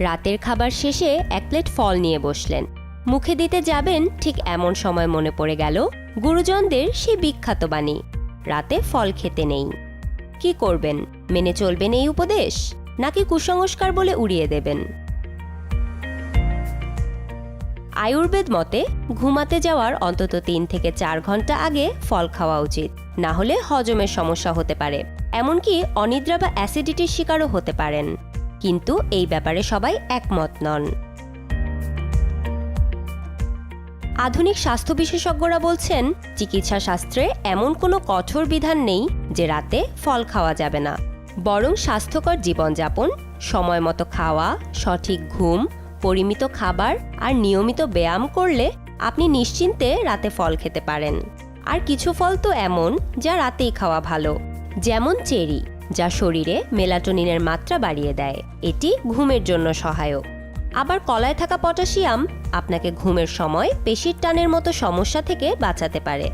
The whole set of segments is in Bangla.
রাতের খাবার শেষে এক প্লেট ফল নিয়ে বসলেন। মুখে দিতে যাবেন ঠিক এমন সময় মনে পড়ে গেল, গুরুজনদের সেই বিখ্যাত বাণী, রাতে ফল খেতে নেই। কি করবেন? মেনে চলবেন এই উপদেশ? নাকি কুসংস্কার বলে উড়িয়ে দেবেন? আয়ুর্বেদ মতে, ঘুমাতে যাওয়ার অন্তত তিন থেকে চার ঘণ্টা আগে ফল খাওয়া উচিত, না হলে হজমের সমস্যা হতে পারে। এমনকি অনিদ্রা বা অ্যাসিডিটির শিকারও হতে পারেন। কিন্তু এই ব্যাপারে সবাই একমত নন। আধুনিক স্বাস্থ্য বিশেষজ্ঞরা বলছেন, চিকিৎসা শাস্ত্রে এমন কোনো কঠোর বিধান নেই যে রাতে ফল খাওয়া যাবে না। বরং স্বাস্থ্যকর জীবনযাপন সময় মতো খাওয়া, সঠিক ঘুম, পরিমিত খাবার আর নিয়মিত ব্যায়াম করলে আপনি নিশ্চিন্তে রাতে ফল খেতে পারেন। আর কিছু ফল তো এমন যা রাতেই খাওয়া ভালো, যেমন চেরি। যা শরীরে মেলাটোনিনের মাত্রা বাড়িয়ে দেয়। এটি ঘুমের জন্য সহায়ক। আবার কলায় থাকা পটাশিয়াম আপনাকে ঘুমের সময় পেশির টানের মতো সমস্যা থেকে বাঁচাতে পারে।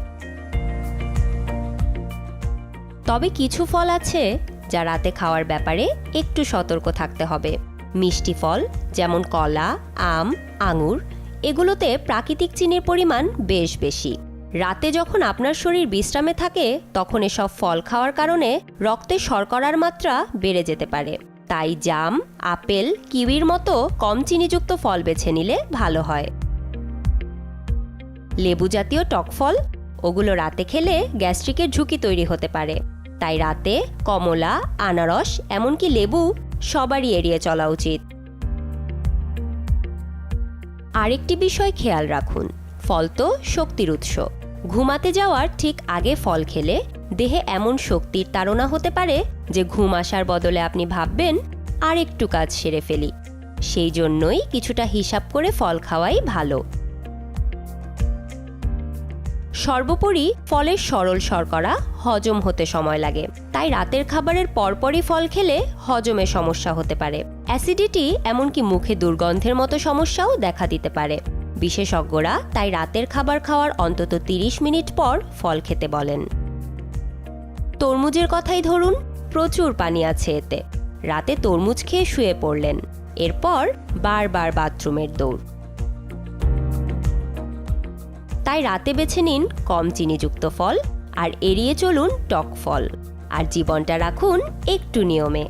তবে কিছু ফল আছে যা রাতে খাওয়ার ব্যাপারে একটু সতর্ক থাকতে হবে। মিষ্টি ফল যেমন কলা, আম, আঙুর, এগুলোতে প্রাকৃতিক চিনির পরিমাণ বেশ বেশি। রাতে যখন আপনার শরীর বিশ্রামে থাকে, তখন এসব ফল খাওয়ার কারণে রক্তে শর্করার মাত্রা বেড়ে যেতে পারে। তাই জাম, আপেল, কিউইর মতো কম চিনিযুক্ত ফল বেছে নিলে ভালো হয়। লেবু জাতীয় টক ফল, ওগুলো রাতে খেলে গ্যাস্ট্রিকের ঝুঁকি তৈরি হতে পারে। তাই রাতে কমলা, আনারস, এমনকি লেবু সবারই এড়িয়ে চলা উচিত। আরেকটি বিষয় খেয়াল রাখুন, ফল তো শক্তির উৎস। ঘুমাতে যাওয়ার ঠিক আগে ফল খেলে দেহে এমন শক্তির তাড়না হতে পারে যে ঘুম আসার বদলে আপনি ভাববেন আর একটু কাজ সেরে ফেলি। সেই জন্যই কিছুটা হিসাব করে ফল খাওয়াই ভালো। সর্বোপরি ফলের সরল শর্করা হজম হতে সময় লাগে। তাই রাতের খাবারের পরপরই ফল খেলে হজমে সমস্যা হতে পারে। অ্যাসিডিটি এমনকি মুখে দুর্গন্ধের মতো সমস্যাও দেখা দিতে পারে। বিশেষজ্ঞরা তাই রাতের খাবার খাওয়ার অন্তত 30 মিনিট পর ফল খেতে বলেন। তরমুজের কথাই ধরুন, প্রচুর পানি আছে এতে। রাতে তরমুজ খেয়ে শুয়ে পড়লেন। এরপর বারবার বাথরুমের দৌড়। তাই রাতে বেছে নিন কম চিনিযুক্ত ফল আর এড়িয়ে চলুন টক ফল আর জীবনটা রাখুন একটু নিয়মে।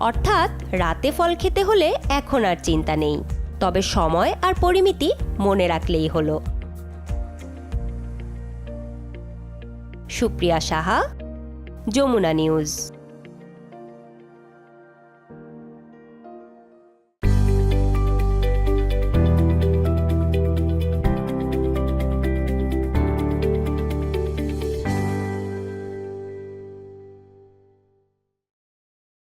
অর্থাৎ রাতে ফল খেতে হলে এখন আর চিন্তা নেই। তবে সময় আর পরিমিতি মনে রাখলেই হলো। সুপ্রিয়া সাহা যমুনা নিউজ।